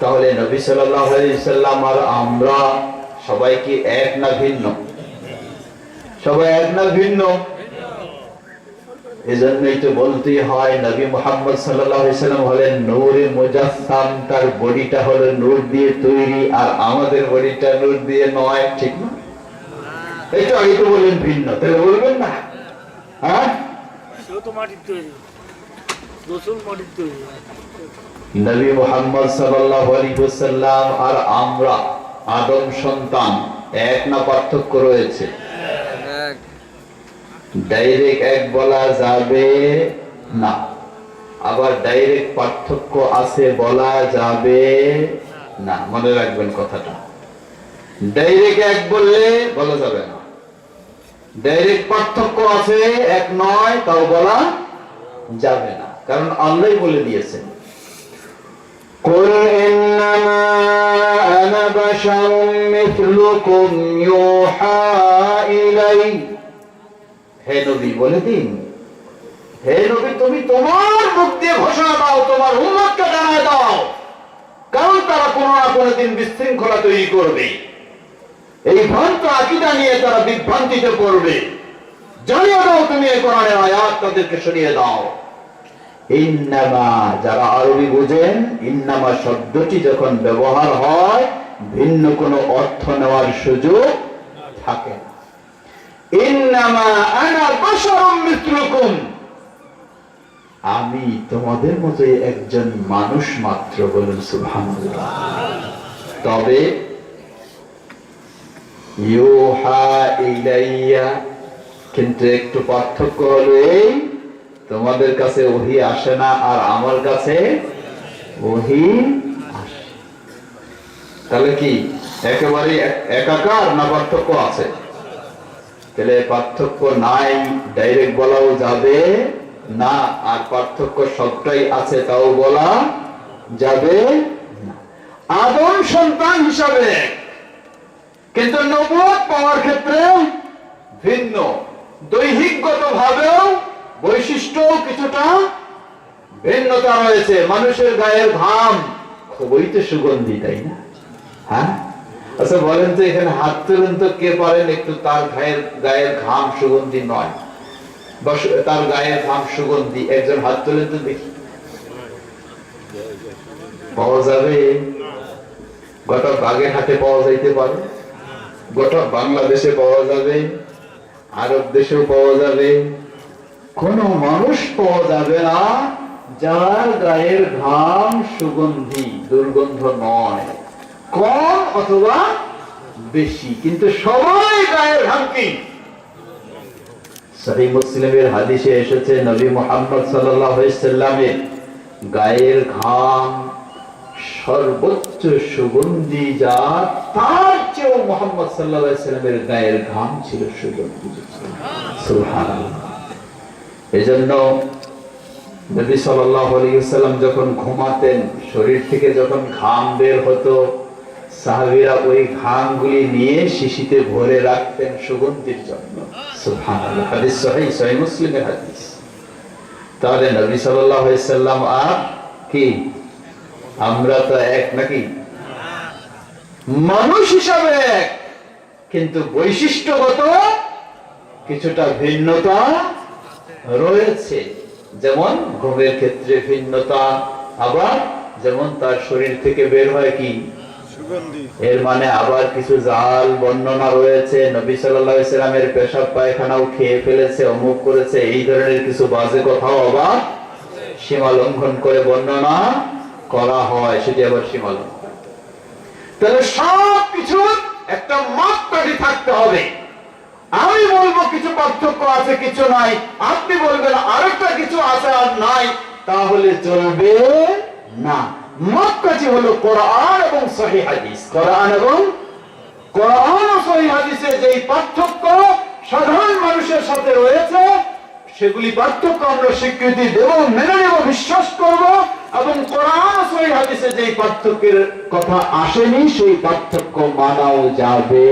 তাহলে নবী সাল্লাম আর আমরা সবাই কি এক না ভিন্ন? সবাই এক না ভিন্ন? এজন্যই তো বলতেই হয়, নবী মোহাম্মদ সাল্লাম হলেন নূরে মুজাসসাম, তার বডিটা হলো নূর দিয়ে তৈরি আর আমাদের বডিটা নূর দিয়ে নয়, ঠিক না? তো আগে তো বললেন ভিন্ন, তাহলে বলবেন না। হ্যাঁ? তো মাটির তৈরি। নবী মোহাম্মদ সাল্লাল্লাহু আলাইহি ওয়াসাল্লাম আর আমরা আদম সন্তান এক না পার্থক্য রয়েছে? ডাইরেক্ট এক বলা যাবে না। আবার ডাইরেক্ট পার্থক্য আছে বলা যাবে না। মনে রাখবেন কথাটা। ডাইরেক্ট এক বললে বলা যাবে না। ডাইরেক্ট পার্থক্য আছে এক নয় তাও বলা যাবে না। কারণ আল্লাহই বলে দিয়েছেন قل إنما أنا بشر مثلكم يوحى إلي হে নবী বলে দিন হে নবী তুমি তোমার মুখ দিয়ে ঘোষণা দাও তোমার উম্মতকে জানায় দাও কারণ তারা কোনো না কোনো দিন বিশৃঙ্খলা তৈরি করবে এই ভ্রান্ত আকিদা নিয়ে তারা বিভ্রান্তিতে পড়বে জানিয়ে দাও তুমি এই কোরআনের আয়াত তাদেরকে শুনিয়ে দাও ইন্নামা, যারা আরবি বুঝেন, ইন্নামা শব্দটি যখন ব্যবহার হয়, ভিন্ন কোনো অর্থ নেওয়ার সুযোগ থাকে আমি তোমাদের মতোই একজন মানুষ মাত্র বলুন, সুবহানাল্লাহ। তবে ইউহা ইলাইয়া, কিন্তু একটু পার্থক্য হলো এই তোমাদের কাছে ওহি আসে না আর আমার কাছে ওহি তাহলে কি? একেবারে একাকার না পার্থক্য আছে? তাহলে পার্থক্য নাই ডাইরেক্ট বলাও যাবে না, আর পার্থক্য সবটাই আছে তাও বলা যাবে আদম সন্তান হিসাবে কিন্তু নবুয়ত পাওয়ার ক্ষেত্রে ভিন্ন। দৈহিকগত ভাবেও বৈশিষ্ট্য কিছুটা ভিন্নতা রয়েছে। মানুষের গায়ের ঘাম খুবই তো সুগন্ধি, তাই না? হ্যাঁ? আচ্ছা বলেন তো এখানে হাত তুলেন তো, কে পারেন একটু? তার গায়ের গায়ের ঘাম সুগন্ধি নয়। তার গায়ের ঘাম সুগন্ধি। একজন হাত তুলেন তো দেখি। পাওয়া যাবে? গোটা বাগেরহাটে পাওয়া যাইতে পারে। গোটা বাংলাদেশে পাওয়া যাবে। আরব দেশেও পাওয়া যাবে। কোন মানুষ পাওয়া যাবে না যার গায়ের ঘাম সুগন্ধি, দুর্গন্ধ নয়। কম অথবা বেশি। কিন্তু সবাই গায়ের ঘাম কি? সহি মুসলিমের হাদিসে এসেছে, নবী মোহাম্মদ সাল্লামের গায়ের ঘাম সর্বোচ্চ সুগন্ধি যা তার চেয়েও মোহাম্মদ সাল্লামের গায়ের ঘাম ছিল সুগন্ধি। এজন্য নবী সাল্লাল্লাহু আলাইহি ওয়াসাল্লাম যখন ঘুমাতেন, শরীর থেকে যখন ঘাম বের হতো, সাহাবীরা ওই ঘামগুলি নিয়ে শিশিতে ভরে রাখতেন সুগন্ধির জন্য। সুবহানাল্লাহ, হাদিস সহিহ সহিহ মুসলিমের হাদিস। তাহলে নবী সাল্লাল্লাহু আলাইহি সাল্লাম আর কি? আমরা তো এক নাকি? মানুষ হিসাবে এক, কিন্তু বৈশিষ্ট্যগত কিছুটা ভিন্নতা রয়েছে। যেমন ঘুমের ক্ষেত্রে ভিন্নতা আবার যেমন তার শরীর থেকে বের হয় কি? এর মানে আবার কিছু জাল বর্ণনা রয়েছে। নবী সাল্লাল্লাহু আলাইহি সাল্লামের পেশাব পায়খানাও খেয়ে ফেলেছে অমুক করেছে। এই ধরনের কিছু বাজে কথাও আবার সীমা লঙ্ঘন করে বর্ণনা করা হয় সেটি আবার সীমা লঙ্ঘন। তাহলে সব কিছু একটা মাপকাঠি থাকতে হবে। পার্থক্য আছে, কিছু নাই। আপনি বলবেন, আরেকটা কিছু আছে আর নাই। তাহলে চলবে না। মাপকাঠি হলো কোরআন এবং সহি হাদিস। কোরআন এবং কোরআন ও সহি হাদিসে যেই পার্থক্য সাধারণ মানুষের সাথে রয়েছে, সেগুলি পার্থক্য আমরা স্বীকৃতি দেব, মেনে নেব, বিশ্বাস করব এবং কোরআন সহি হাদিসে যেই পার্থক্যের কথা আসেনি, সেই পার্থক্য মানাও যাবে।